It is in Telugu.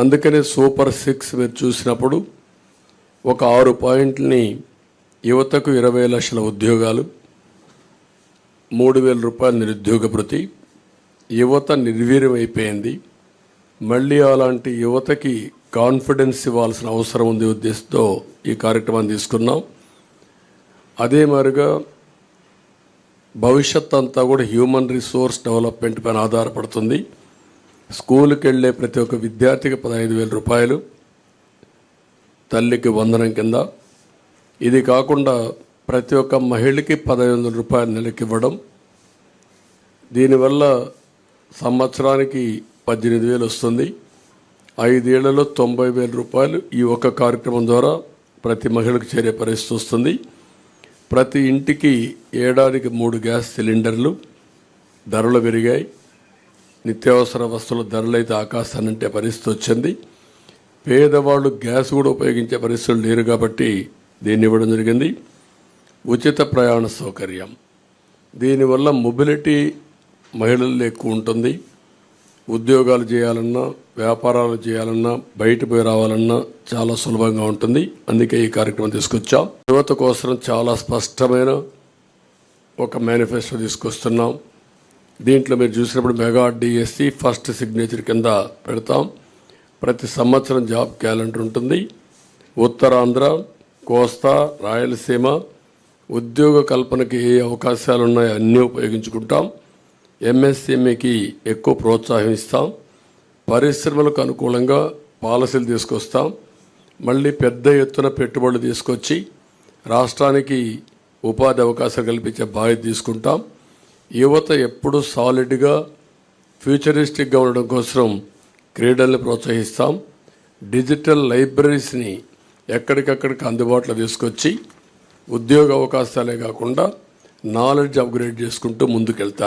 అందుకనే సూపర్ సిక్స్ మీరు చూసినప్పుడు ఒక ఆరు పాయింట్లని యువతకు ఇరవై లక్షల ఉద్యోగాలు మూడు వేల రూపాయల నిరుద్యోగ భృతి యువత నిర్వీర్యం అయిపోయింది మళ్ళీ అలాంటి యువతకి కాన్ఫిడెన్స్ ఇవ్వాల్సిన అవసరం ఉంది ఉద్దేశంతో ఈ కార్యక్రమాన్ని తీసుకున్నాం. అదే మాదిరిగా భవిష్యత్ అంతా కూడా హ్యూమన్ రిసోర్స్ డెవలప్మెంట్ పైన ఆధారపడుతుంది. స్కూల్కి వెళ్ళే ప్రతి ఒక్క విద్యార్థికి పదహైదు వేల రూపాయలు తల్లికి వందనం కింద. ఇది కాకుండా ప్రతి ఒక్క మహిళకి పదహైదు వందల రూపాయలు నెలకి ఇవ్వడం. దీనివల్ల సంవత్సరానికి పద్దెనిమిది వేలు వస్తుంది. ఐదేళ్ళలో తొంభై వేల రూపాయలు ఈ ఒక్క కార్యక్రమం ద్వారా ప్రతి మహిళకు చేరే పరిస్థితి వస్తుంది. ప్రతి ఇంటికి ఏడాదికి మూడు గ్యాస్ సిలిండర్లు ధరలు పెరిగాయి. నిత్యావసర వస్తువుల ధరలు అయితే ఆకాశానంటే పరిస్థితి వచ్చింది. పేదవాళ్ళు గ్యాస్ కూడా ఉపయోగించే పరిస్థితులు లేరు కాబట్టి దీన్ని ఇవ్వడం జరిగింది. ఉచిత ప్రయాణ సౌకర్యం. దీనివల్ల మొబిలిటీ మహిళల్లో ఎక్కువ ఉంటుంది. ఉద్యోగాలు చేయాలన్నా వ్యాపారాలు చేయాలన్నా బయట పోయి రావాలన్నా చాలా సులభంగా ఉంటుంది. అందుకే ఈ కార్యక్రమం తీసుకొచ్చాం. యువత కోసం చాలా స్పష్టమైన ఒక మేనిఫెస్టో తీసుకొస్తున్నాం. దీంట్లో మీరు చూసినప్పుడు మెగా డిఎస్సి ఫస్ట్ సిగ్నేచర్ కింద పెడతాం. ప్రతి సంవత్సరం జాబ్ క్యాలెండర్ ఉంటుంది. ఉత్తరాంధ్ర కోస్తా రాయలసీమ ఉద్యోగ కల్పనకి ఏ అవకాశాలు ఉన్నాయో అన్నీ ఉపయోగించుకుంటాం. ఎంఎస్ఎంఈకి ఎక్కువ ప్రోత్సాహం ఇస్తాం. పరిశ్రమలకు అనుకూలంగా పాలసీలు తీసుకొస్తాం. మళ్ళీ పెద్ద ఎత్తున పెట్టుబడులు తీసుకొచ్చి రాష్ట్రానికి ఉపాధి అవకాశాలు కల్పించే బాధ్యత తీసుకుంటాం. యువత ఎప్పుడు సాలిడ్గా ఫ్యూచరిస్టిక్గా ఉండడం కోసం క్రీడల్ని ప్రోత్సహిస్తాం. డిజిటల్ లైబ్రరీస్ని ఎక్కడికక్కడికి అందుబాటులో తీసుకొచ్చి ఉద్యోగ అవకాశాలే కాకుండా నాలెడ్జ్ అప్గ్రేడ్ చేసుకుంటూ ముందుకెళ్తారు.